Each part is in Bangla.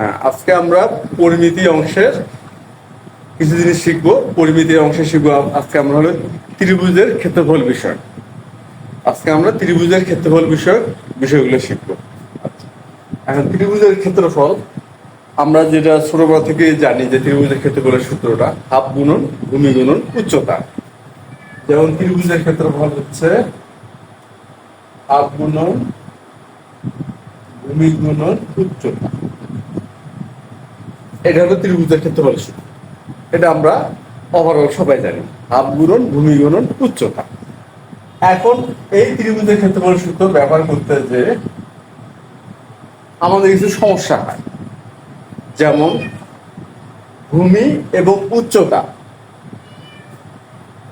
হ্যাঁ, আজকে আমরা পরিমিতি অংশের কিছু জিনিস শিখব। পরিমিতি অংশে শিখব আজকে আমরা হলো ত্রিভুজের ক্ষেত্রফল বিষয়। আজকে আমরা ত্রিভুজের ক্ষেত্রফল বিষয়ক বিষয়গুলো শিখব। আচ্ছা। এখন ত্রিভুজের ক্ষেত্রফল আমরা যেটা ছোটবেলা থেকে জানি যে ত্রিভুজের ক্ষেত্রফলের সূত্রটা হাফ গুণন ভূমি গুণন উচ্চতা। যেমন ত্রিভুজের ক্ষেত্রফল হচ্ছে হাফ গুণন ভূমি গুণন উচ্চতা। এটা হলো ত্রিভুজের ক্ষেত্রফল সূত্র। এটা আমরা ওভারঅল সবাই জানি। হাফ গুণন, ভূমি গুণন, উচ্চতা। এখন এই ত্রিভুজের ক্ষেত্রফল সূত্র ব্যবহার করতে যে আমাদের কিছু সমস্যা হয়। যেমন ভূমি এবং উচ্চতা।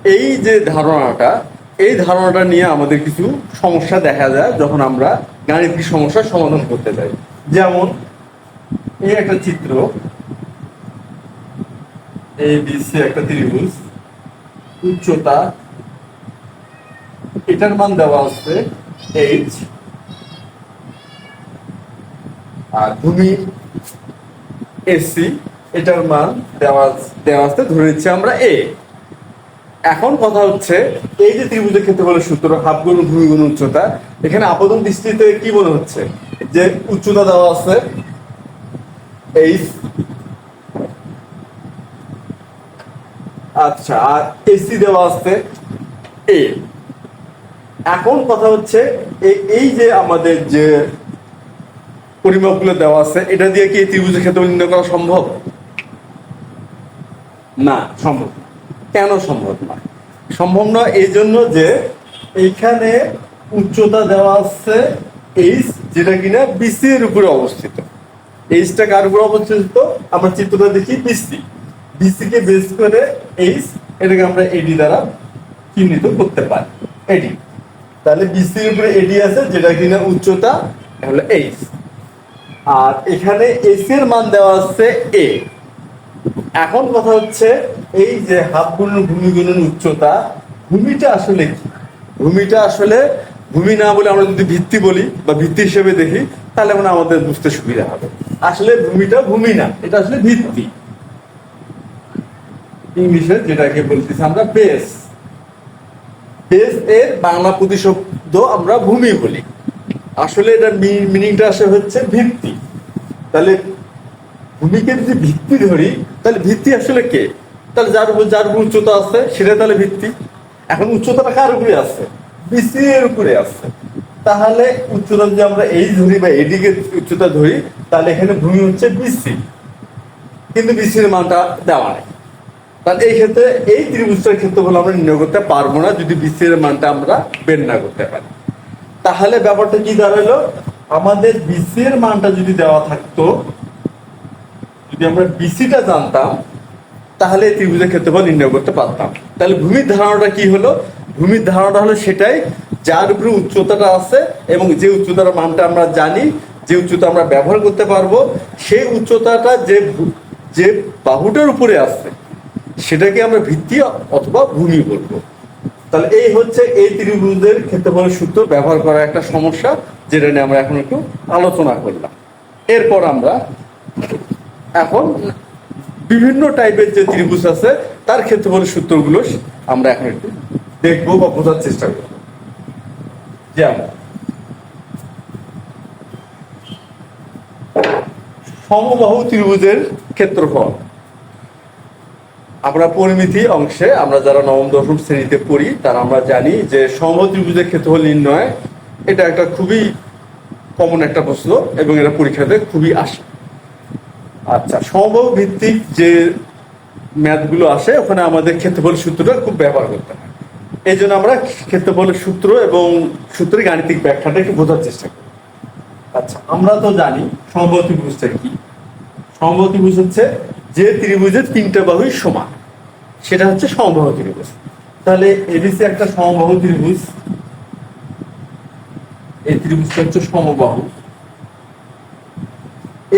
এই যে ধারণাটা, এই ধারণাটা নিয়ে আমাদের কিছু সমস্যা দেখা যায় যখন আমরা গাণিতিক সমস্যার সমাধান করতে যাই। যেমন এই একটা চিত্র এই বিসি একটা ত্রিভুজ। উচ্চতা, এটার মান দেওয়া আছে এইচ আর ভূমি এসি এটার মান দেওয়া দেওয়া আছে, ধরে নিচ্ছি আমরা এ এখন কথা হচ্ছে, এই যে ত্রিভুজের ক্ষেত্রফলের সূত্র, হাফ গুণ, ভূমি গুণ, উচ্চতা, এখানে আপাতন দৃষ্টিতে কি মনে হচ্ছে? যে উচ্চতা দেওয়া আছে এইচ আচ্ছা আর এসি দেওয়া আছে এ। এখন কথা হচ্ছে এই যে আমাদের যে পরিমাপগুলো দেওয়া আছে, এটা দিয়ে কি ত্রিভুজের ক্ষেত্রফল নির্ণয় করা সম্ভব? না, সম্ভব কেন সম্ভব না? সম্ভব নয় এই জন্য যে এইখানে উচ্চতা দেওয়া আছে এইচ, যেটা কিনা বিসি এর উপরে অবস্থিত। এইচটা কার উপরে অবস্থিত? আমরা চিত্রটা দেখি বিসি বিসি কে বেস করে এইচ এটাকে আমরা এডি দ্বারা চিহ্নিত করতে পারি। এডি তাহলে বিসির উপরে এডি আছে, যেটা কিনা উচ্চতা হলো এইচ আর এখানে এস এর মান দেওয়া আছে এ এখন কথা হচ্ছে, এই যে হাফ গুণন ভূমি গুণন উচ্চতা, ভূমিটা আসলে কি? ভূমিটা আসলে, ভূমি না বলে আমরা যদি ভিত্তি বলি বা ভিত্তি হিসেবে দেখি, তাহলে মানে আমাদের বুঝতে সুবিধা হবে। আসলে ভূমিটা ভূমি না, এটা আসলে ভিত্তি। ইংলিশে যেটাকে বলতেছি আমরা বেস বেস এর বাংলা প্রতিশব্দ আমরা ভূমি বলি। আসলে এটার মিনিংটা আসে হচ্ছে ভিত্তি। তাহলে ভূমিকে যদি ভিত্তি ধরি, তাহলে ভিত্তি আসলে কে? তাহলে যার উপর যার উপর উচ্চতা আছে, সেটা তাহলে ভিত্তি। এখন উচ্চতাটা কার উপরে আছে? বিসি এর উপরে আছে। তাহলে উচ্চতা যদি আমরা এই ধরি বা এদিকে উচ্চতা ধরি, তাহলে এখানে ভূমি হচ্ছে বিসি কিন্তু বিসির মানটা দেওয়া নেই। তাহলে এই ক্ষেত্রে এই ত্রিভুজটার ক্ষেত্রফল আমরা নির্ণয় করতে পারব না যদি বিসি এর মানটা আমরা বের না করতে পারি। তাহলে ব্যাপারটা কি দাঁড়াল? আমাদের বিসি এর মানটা যদি দেওয়া থাকতো, যদি আমরা বিসিটা জানতাম, তাহলে এই ত্রিভুজের ক্ষেত্রফল নির্ণয় করতে পারতাম। তাহলে ভূমির ধারণাটা কি হলো? ভূমির ধারণাটা হলো সেটাই, যার উপরে উচ্চতাটা আছে এবং যে উচ্চতার মানটা আমরা জানি, যে উচ্চতা আমরা ব্যবহার করতে পারব, সেই উচ্চতাটা যে যে বাহুটার উপরে আছে সেটাকে আমরা ভিত্তি অথবা ভূমি বলব। তাহলে এই হচ্ছে এই ত্রিভুজের ক্ষেত্রফলের সূত্র ব্যবহার করা একটা সমস্যা, যেটা নিয়ে আমরা এখন একটু আলোচনা করলাম। এরপর আমরা এখন বিভিন্ন টাইপের যে ত্রিভুজ আছে, তার ক্ষেত্রফলের সূত্রগুলো আমরা এখন একটু দেখব বা বোঝার চেষ্টা করব। যেমন, সমবাহু ত্রিভুজের ক্ষেত্রফল। আমরা পরিমিতি অংশে আমরা যারা নবম, দশম শ্রেণীতে পড়ি, তারা আমরা জানি যে সমবাহু ত্রিভুজের ক্ষেত্রফল নির্ণয়, এটা একটা খুবই কমন একটা প্রশ্ন এবং এটা পরীক্ষাতে খুবই আসে। আচ্ছা সমবাহু ভিত্তিক যে ম্যাথগুলো আসে, ওখানে আমাদের ক্ষেত্রফল সূত্রটা খুব ব্যবহার করতে হয়। এই জন্য আমরা ক্ষেত্রফলের সূত্র এবং সূত্রের গাণিতিক ব্যাখ্যাটা একটু বোঝার চেষ্টা করি। আচ্ছা আমরা তো জানি সমবাহু ত্রিভুজটা কি? সমবাহু ত্রিভুজ হচ্ছে যে ত্রিভুজের তিনটা বাহুই সমান। সেটা হচ্ছে সমবাহু ত্রিভুজ। তাহলে এবিসি একটা সমবাহু ত্রিভুজ। এই ত্রিভুজটা হচ্ছে সমবাহু।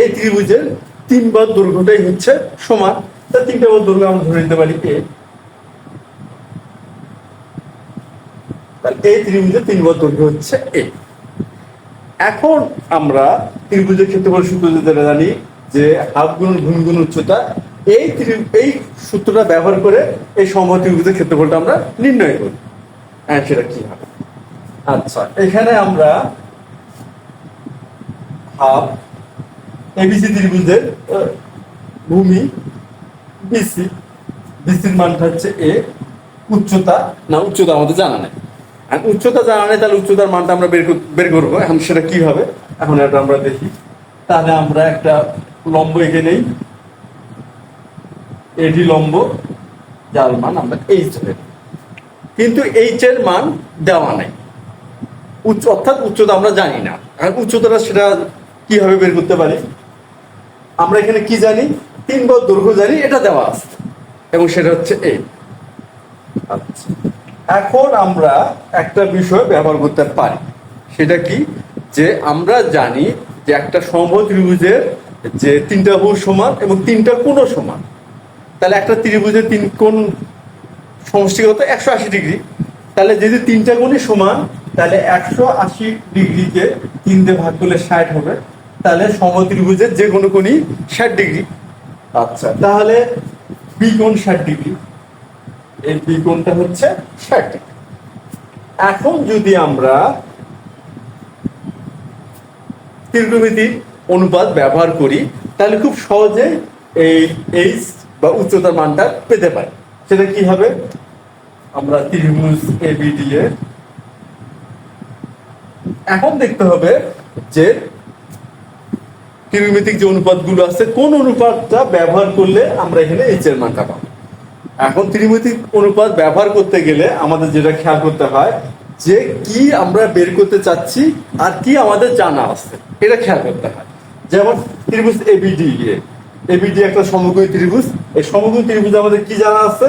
এই ত্রিভুজের তিন বার দৈর্ঘ্যটাই হচ্ছে সমান। তা তিনটা বার দৈর্ঘ্য আমরা ধরে নিতে পারি এ এই ত্রিভুজের তিন বার দৈর্ঘ্য হচ্ছে এ এখন আমরা ত্রিভুজের ক্ষেত্রফল সূত্র যেটা জানি, যে হাফ গুণ ভূমি গুণ উচ্চতা এই এই সূত্রটা ব্যবহার করে এই সমবাহু ত্রিভুজের ক্ষেত্রফলটা আমরা নির্ণয় করি। হ্যাঁ সেটা কি হবে? আচ্ছা এখানে আমরা হাফ এবিসি ত্রিভুজের ভূমি বিসি বিসির মানটা হচ্ছে এ উচ্চতা। না, উচ্চতা আমাদের জানা নেই। আর উচ্চতা জানা নেই, তাহলে উচ্চতার মানটা আমরা বের বের করব। এখন সেটা কি হবে? এখন এটা আমরা দেখি। তাহলে আমরা একটা লম্ব এঁকে নেই। এটি লম্ব, যার মান আমরা এইচ ধরে কিন্তু এইচ এর মান দেওয়া নাই। উচ্চ অর্থাৎ উচ্চতা আমরা জানি না। আর উচ্চতাটা সেটা কীভাবে বের করতে পারি? আমরা এখানে কি জানি? তিন গজ দৈর্ঘ্য জানি, এটা দেওয়া আছে। এবং সেটা হচ্ছে এই আচ্ছা। এখন আমরা একটা বিষয় ব্যবহার করতে পারি। সেটা কি? যে আমরা জানি যে একটা সমবাহু ত্রিভুজের যে তিনটা বাহু সমান এবং তিনটা কোনো সমান। তাহলে একটা ত্রিভুজের তিন কোণ সমষ্টিগত একশো আশি ডিগ্রি। তাহলে যদি তিনটা কোণই সমান তাহলে একশো আশি ডিগ্রিকে তিন দিয়ে ভাগ করলে ষাট হবে। তাহলে সমত্রিভুজের যে কোনো কোণই ষাট ডিগ্রি। আচ্ছা। তাহলে বি কোণ ষাট ডিগ্রি। এই বি কোণটা হচ্ছে ষাট ডিগ্রি। এখন যদি আমরা ত্রিকোণমিতির অনুপাত ব্যবহার করি তাহলে খুব সহজে এই এইচ বা উচ্চতার মানটা পেতে পারি। সেটা কি হবে? আমরা ত্রিভুজ এবিডি এর এখন দেখতে হবে যে ত্রিমিতিক যে অনুপাতগুলো আছে, কোন অনুপাতটা ব্যবহার করলে আমরা এখানে এইচ এর মানটা পাবো? এখন ত্রিমিতিক অনুপাত ব্যবহার করতে গেলে আমাদের যেটা খেয়াল করতে হয় যে কি আমরা বের করতে চাচ্ছি আর কি আমাদের জানা আছে। এটা খেয়াল করতে হয়। যেমন ত্রিভুজ এবিডি এবিডি একটা সমকোণী ত্রিভুজ। এই সমকোণী ত্রিভুজ আমাদের কি জানা আছে?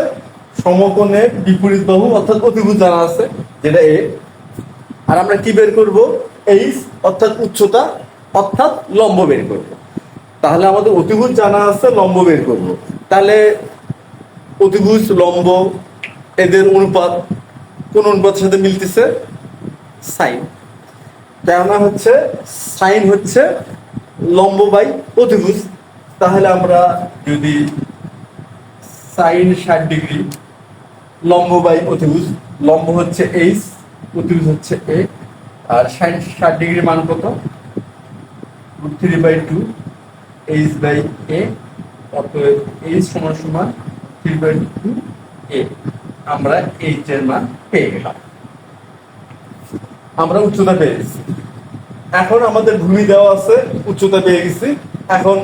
সমকোণের বিপরীত বাহু অর্থাৎ অতিভুজ জানা আছে, যেটা এ আর আমরা কি বের করব? এইচ অর্থাৎ উচ্চতা অর্থাৎ লম্ব বের করব। তাহলে আমাদের অতিভুজ জানা আছে, লম্ব বের করব। তাহলে অতিভুজ, লম্ব এদের অনুপাত, কোন অনুপাতের সাথে মিলতেছে? সাইন। কেননা হচ্ছে, সাইন হচ্ছে লম্ব বাই অতিভুজ। তাহলে আমরা যদি সাইন ষাট ডিগ্রি লম্ব বাই অতিভুজ, লম্ব হচ্ছে এইচ অতিভুজ হচ্ছে এ আর সাইন ষাট ডিগ্রি মান কত? Three by two H by A অতএব এইচ সমান সমান থ্রি বাই টু এ আমরা এইচ এর মান পেয়ে গেলাম। আমরা উচ্চতা পেয়ে গেছি। এখন আমাদের ভূমি দেওয়া আছে, উচ্চতা পেয়ে গেছি। এখন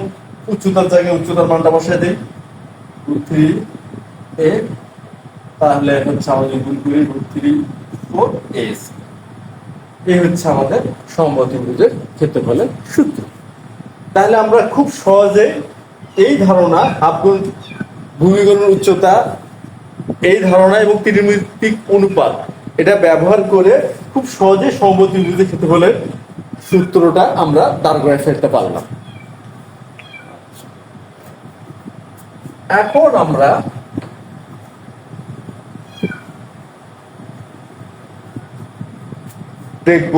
উচ্চতার জায়গায় উচ্চতার মানটা বসায় দিই। টু থ্রি এ তাহলে হচ্ছে আমাদের গুণ করি থ্রি ফোর এস এই হচ্ছে আমাদের সমবাতিভুজের ক্ষেত্রফলের সূত্র। তাহলে আমরা খুব সহজে এই ধারণা আবগুণ ভূমিকরণ উচ্চতা, এই ধারণা এবং ত্রিমিতিক অনুপাত, এটা ব্যবহার করে খুব সহজে সমবাতিভুজের ক্ষেত্রফলের সূত্রটা আমরা দাঁড় করে ফেলতে পারলাম। এখন আমরা দেখব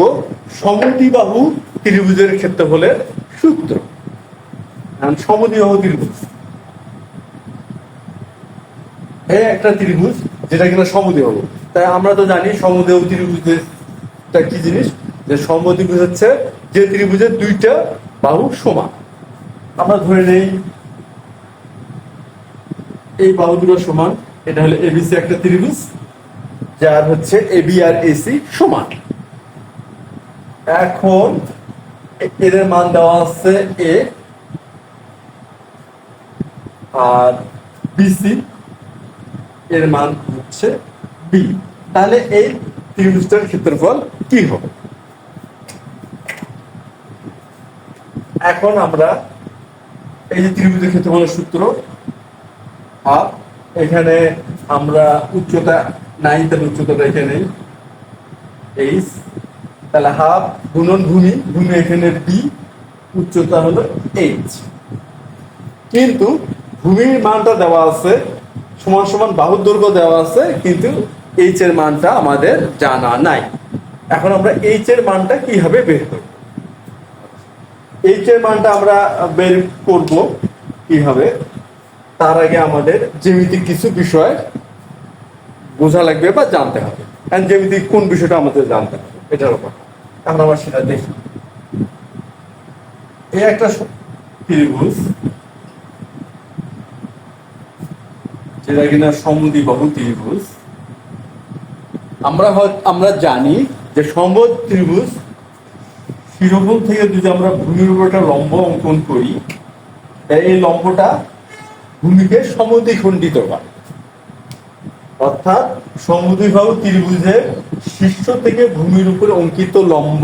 সমদ্বিবাহু ত্রিভুজের ক্ষেত্রফলের সূত্র। এখন সমদ্বিবাহু ত্রিভুজ। এই একটা ত্রিভুজ যেটা কিনা সমদ্বিবাহু তাই আমরা তো জানি সমদ্বিবাহু ত্রিভুজের কি জিনিস? যে সমদ্বিভুজ হচ্ছে যে ত্রিভুজের দুইটা বাহু সমান। আমরা ধরে নেই এই বাহু দুটো সমান, এটা হলো এবিসি একটা ত্রিভুজ, যার হচ্ছে এবি আর এসি সমান। এখন এদের মান দেওয়া আছে এ আর বিসি এর মান হচ্ছে বি তাহলে এই ত্রিভুজটার ক্ষেত্রফল কি হবে? এখন আমরা এই যে ত্রিভুজের ক্ষেত্রফলের সূত্র হাফ এখানে আমরা উচ্চতা, নাই তাহলে উচ্চতাটা এখানে এইচ তাহলে হাফ গুণন ভূমি ভূমি এখানে বি উচ্চতা হলো এইচ কিন্তু ভূমির মানটা দেওয়া আছে, সমান সমান বাহুর দৈর্ঘ্য দেওয়া আছে, কিন্তু এইচ এর মানটা আমাদের জানা নাই। এখন আমরা এইচ এর মানটা কীভাবে বের করব? এইচ এর মানটা আমরা বের করব কীভাবে? তার আগে আমাদের জ্যামিতিক কিছু বিষয় বোঝা লাগবে বা জানতে হবে। কারণ কোন বিষয়টা আমাদের জানতে হবে, এটার উপর। আমরা আবার সেটা দেখি। এই একটা ত্রিভুজ, যেটা কিনা সমদ্বিবাহু ত্রিভুজ। আমরা হয় আমরা জানি যে সম্বদ ত্রিভুজ শিরোভূম থেকে যদি আমরা ভূমির উপর একটা লম্ব অঙ্কন করি এই লম্বটা ভূমিকে সমদ্বিখণ্ডিত করে অর্থাৎ সমদ্বিবাহু ত্রিভুজের শীর্ষ থেকে ভূমির উপরে অঙ্কিত লম্ব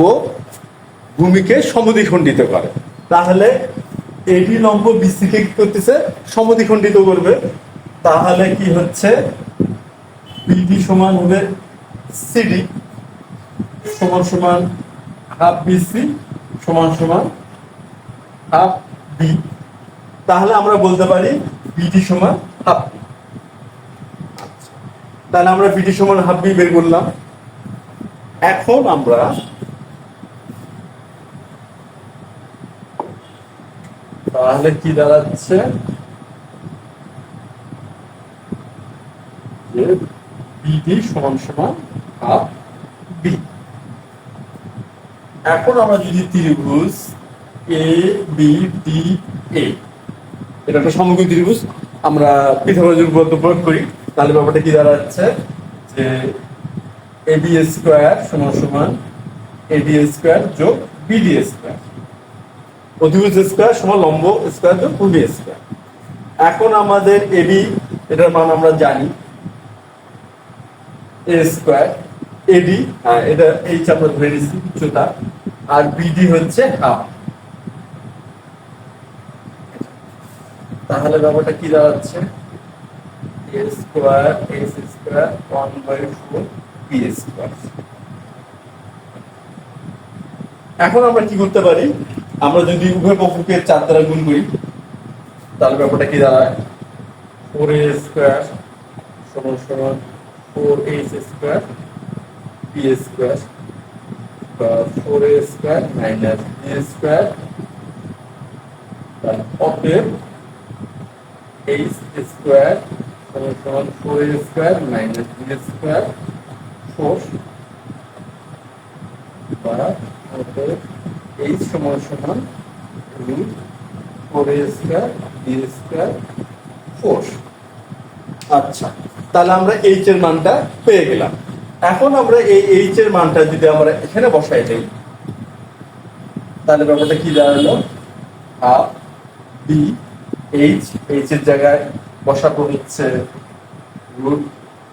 ভূমিকে সমদ্বিখণ্ডিত করে। তাহলে এডি লম্ব বিসিকে কি করতেছে? সমদ্বিখণ্ডিত করবে। তাহলে কি হচ্ছে? বিডি সমান হবে সিডি সমান সমান হাফ বিসি সমান সমান হাফ বি তাহলে আমরা বলতে পারি বিডি সমান হাফ বি তাহলে আমরা বিডি সমান হাফ বি বের করলাম। এখন আমরা তাহলে কি দাঁড়াচ্ছে? যে সমান সমান হাফ বি এখন আমরা যদি ত্রিভুজ এ বি ডি এ এটা একটা সমগ্র ত্রিভুজ। আমরা পিথাগোরাসের উপপাদ্য প্রয়োগ করি, তাহলে ব্যাপারটা কি দাঁড়াচ্ছে যে এ বি স্কোয়ার সমান সমান এডি স্কোয়ার যোগ বিডি স্কোয়ার অধিভুজ স্কোয়ার সমান লম্ব স্কোয়ার যোগ ভূমি স্কোয়ার এখন আমাদের এবি এটার মান আমরা জানি। এ স্কোয়ার এডি হ্যাঁ এটা এইচ আমরা ধরে নিচ্ছি উচ্চতা। আর বিডি হচ্ছে হাফ তাহলে ব্যাপারটা কি দাঁড়াচ্ছে? A square S square one by four B square এখন আমরা কি করতে পারি? আমরা যদি উভয় পক্ষকে চার দ্বারা গুণ করি, তাহলে ব্যাপারটা কি দাঁড়ায়? ফোর এ স্কোয়ার সমান সমান four H square P square বা four A square minus B square অতএব এইচ স্কোয়ার সমান four A square minus B square four বা এইচ সমান সমান root four A square B square four আচ্ছা তাহলে আমরা এইচ এর মানটা পেয়ে গেলাম। এখন আমরা এই এইচ এর মানটা যদি আমরা এখানে বসাই দেই, তাহলে ব্যাপারটা কি দাঁড়াল? হাফ বি এইচ এইচ এর জায়গায় বসাবো হচ্ছে রুট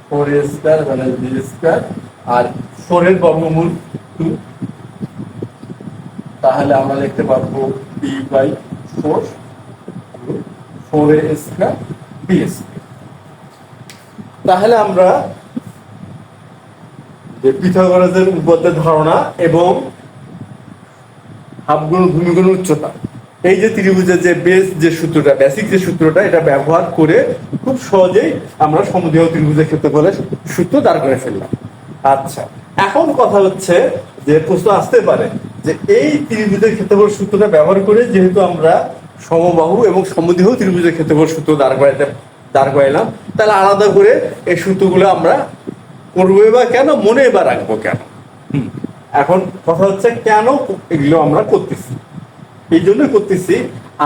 ফোর এ স্কোয়ার মানে বি স্কোয়ার আর ফোর এর বর্গমূল টু তাহলে আমরা লিখতে পারব B by four four A square B square তাহলে আমরা যে পিথাগোরাসের উপপাদ্যের ধারণা এবং হাফগুণ ভূমিগুণ উচ্চতা এই যে ত্রিভুজের যে বেস যে সূত্রটা বেসিক যে সূত্রটা, এটা ব্যবহার করে খুব সহজেই আমরা সমুদ্র ত্রিভুজের ক্ষেত্রফলে সূত্র দাঁড় করে ফেললাম আচ্ছা এখন কথা হচ্ছে যে প্রশ্ন আসতে পারে যে এই ত্রিভুজের ক্ষেত্রফল সূত্রটা ব্যবহার করে যেহেতু আমরা সমবাহু এবং সমদেহ ত্রিভুজের ক্ষেত্রফল সূত্র দাঁড় করাইতে, দাঁড় করাইলাম, তাহলে আলাদা করে এই সূত্রগুলো আমরা করব বা কেন, মনে বা রাখব কেন। এখন কথা হচ্ছে কেন এগুলো আমরা করতেছি এই জন্যই করতেছি,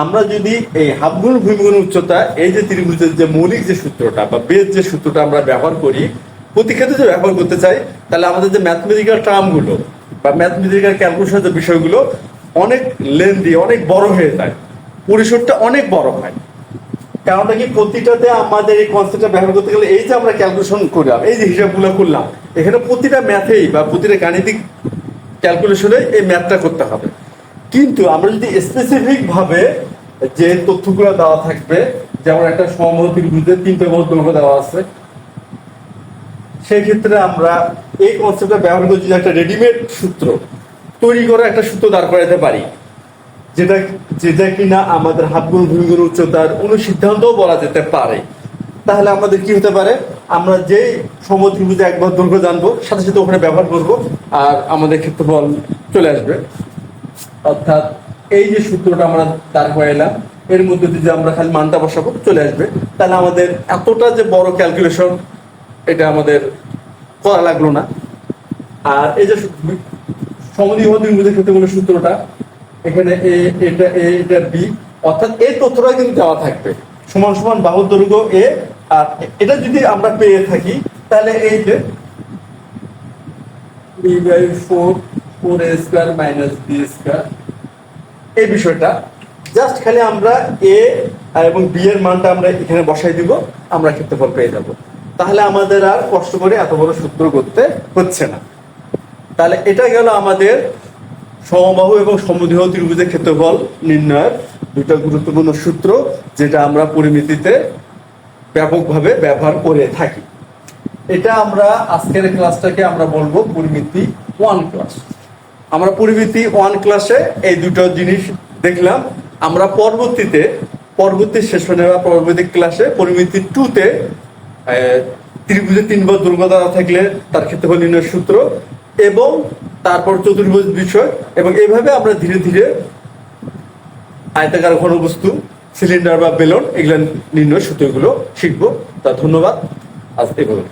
আমরা যদি এই হাফগুণ ভূমিগুণ উচ্চতা, এই যে ত্রিভুজের যে মৌলিক যে সূত্রটা বা বেদ যে সূত্রটা আমরা ব্যবহার করি প্রতি ক্ষেত্রে যদি ব্যবহার করতে চাই, তাহলে আমাদের যে ম্যাথমেটিক্যাল টার্মগুলো বা ম্যাথমেটিক্যাল ক্যালকুলেশন যে বিষয়গুলো অনেক লেন্দি অনেক বড় হয়ে যায়। পরিসরটা অনেক বড় হয়। কারণটা কি প্রতিটাতে আমাদের এই কনসেপ্টটা ব্যবহার করতে গেলে এই যে আমরা ক্যালকুলেশন করলাম, এই যে হিসাবগুলো করলাম, এখানে প্রতিটা ম্যাথেই বা প্রতিটা গাণিতিক ক্যালকুলেশনে এই ম্যাথটা করতে হবে। কিন্তু আমরা যদি স্পেসিফিক ভাবে যে তথ্যগুলো দেওয়া থাকবে, যেমন একটা সমবাহু ত্রিভুজের তিনটে দৈর্ঘ্য দেওয়া আছে সেই ক্ষেত্রে আমরা এই কনসেপ্টটা ব্যবহার করে যদি একটা রেডিমেড সূত্র তৈরি করে একটা সূত্র দাঁড় করাতে পারি, যেটা যেটা কিনা আমাদের হাফগুণ ভূমিগুণ উচ্চতার অনুসিদ্ধান্তও বলা যেতে পারে, তাহলে আমাদের কি হতে পারে? আমরা যে সমত্রিভুজে একবার দৈর্ঘ্য জানব, সাথে সাথে ওখানে ব্যবহার করব, আর আমাদের ক্ষেত্রফল চলে আসবে। অর্থাৎ এই যে সূত্রটা আমরা দাঁড় করাইলাম, এর মধ্যে দিয়ে যে আমরা খালি মানটা বসাবো, চলে আসবে। তাহলে আমাদের এতটা যে বড় ক্যালকুলেশন এটা আমাদের করা লাগল না। আর এই যে সমদ্বিবাহু ত্রিভুজের ক্ষেত্রে সূত্রটা, এখানে এ, এটা এ, এটা বি, অর্থাৎ এই তথ্যটা কিন্তু দেওয়া থাকবে। সমান সমান বাহুর দৈর্ঘ্য এ, আর এটা যদি আমরা পেয়ে থাকি, তাহলে এই যে B by four four A square minus B square এই বিষয়টা জাস্ট খালি আমরা এ এবং বি এর মানটা আমরা এখানে বসাই দিব, আমরা ক্ষেত্রফল পেয়ে যাব। তাহলে আমাদের আর কষ্ট করে এত বড় সূত্র করতে হচ্ছে না। তাহলে এটা গেল আমাদের সমবাহু এবং সমদ্বিহ ত্রিভুজের ক্ষেত্রফল নির্ণয়ের দুটো গুরুত্বপূর্ণ সূত্র, যেটা আমরা পরিমিতিতে ব্যাপকভাবে ব্যবহার করে থাকি। এটা আমরা আজকের ক্লাসটাকে আমরা বলব পরিমিতি ওয়ান ক্লাস আমরা পরিমিতি ওয়ান ক্লাসে এই দুটো জিনিস দেখলাম। আমরা পরবর্তীতে, পরবর্তী সেশনে বা পরবর্তী ক্লাসে পরিমিতি টুতে ত্রিভুজে তিনবার দুর্গা দ্বারা থাকলে তার ক্ষেত্রফল নির্ণয় সূত্র এবং তারপর চতুর্ভুজ বিষয় এবং এইভাবে আমরা ধীরে ধীরে আয়তাকার ঘনবস্তু সিলিন্ডার বা বেলন এগুলো নির্ণয় সূত্রগুলো শিখব। তা ধন্যবাদ। আজ এভাবে